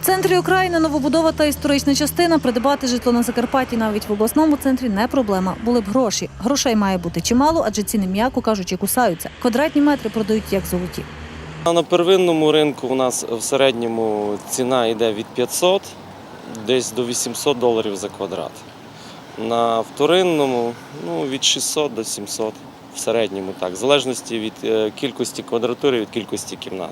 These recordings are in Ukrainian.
В центрі України новобудова та історична частина. Придбати житло на Закарпатті навіть в обласному центрі не проблема. Були б гроші. Грошей має бути чимало, адже ціни, м'яко кажучи, кусаються. Квадратні метри продають як золоті. На первинному ринку у нас в середньому ціна йде від 500 десь до 800 доларів за квадрат. На вторинному ну, від 600 до 700 в середньому, так, в залежності від е, кількості квадратури, від кількості кімнат.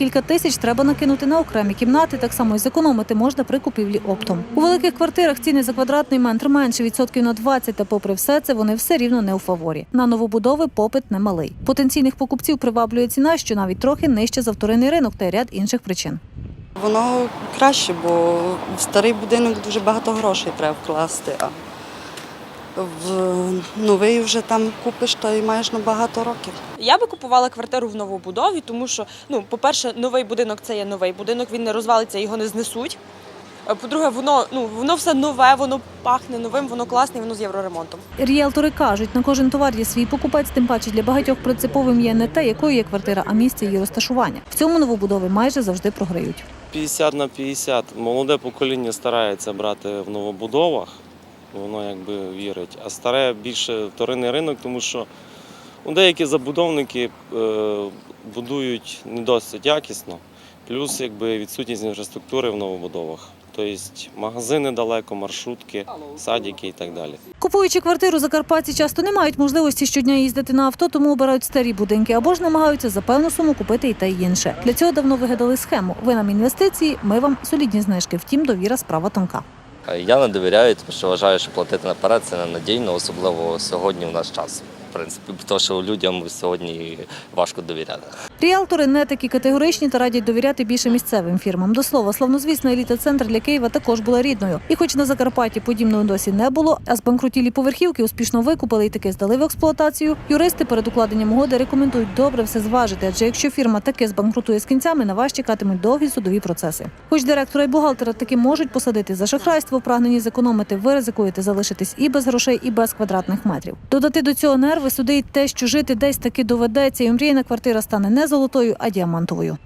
Кілька тисяч треба накинути на окремі кімнати, так само і зекономити можна при купівлі оптом. У великих квартирах ціни за квадратний метр менше відсотків на 20, та попри все це вони все рівно не у фаворі. На новобудови попит немалий. Потенційних покупців приваблює ціна, що навіть трохи нижче за вторинний ринок та ряд інших причин. Воно краще, бо в старий будинок дуже багато грошей треба вкласти, в новий вже там купиш та й маєш на багато років. Я би купувала квартиру в новобудові, тому що, ну, по-перше, новий будинок це є новий будинок, він не розвалиться, його не знесуть. Е, По-друге, воно, ну, воно все нове, воно пахне новим, воно класне, воно з євроремонтом. Ріелтори кажуть, на кожен товар є свій покупець, тим паче для багатьох принциповим є не те, якою є квартира, а місце її розташування. В цьому новобудови майже завжди програють. 50 на 50. Молоде покоління старається брати в новобудовах, воно якби вірить. А старе більше вторинний ринок, тому що ну, деякі забудовники е, будують не досить якісно, плюс якби відсутність інфраструктури в новобудовах. Тобто магазини далеко, маршрутки, садики і так далі. Купуючи квартиру, закарпатці часто не мають можливості щодня їздити на авто, тому обирають старі будинки або ж намагаються за певну суму купити і те й інше. Для цього давно вигадали схему. Ви нам інвестиції, ми вам солідні знижки. Втім, довіра справа тонка. Я не довіряю, тому що вважаю, що платити наперед це ненадійно, особливо сьогодні в наш час. В принципі, тому що людям сьогодні важко довіряти. Ріалтори не такі категоричні та радять довіряти більше місцевим фірмам. До слова, славнозвісна еліта центр для Києва також була рідною. І хоч на Закарпатті подібного досі не було, а збанкрутілі поверхівки успішно викупили і таки здали в експлуатацію. Юристи перед укладенням угоди рекомендують добре все зважити, адже якщо фірма таки збанкрутує з кінцями, на вас чекатимуть довгі судові процеси. Хоч директора і бухгалтера таки можуть посадити за шахрайство, в прагненні зекономити, ви ризикуєте залишитись і без грошей, і без квадратних метрів. Додати до цього нерви, суди судить те, що жити десь таки доведеться, і мрійна квартира стане не золотою, а діамантовою.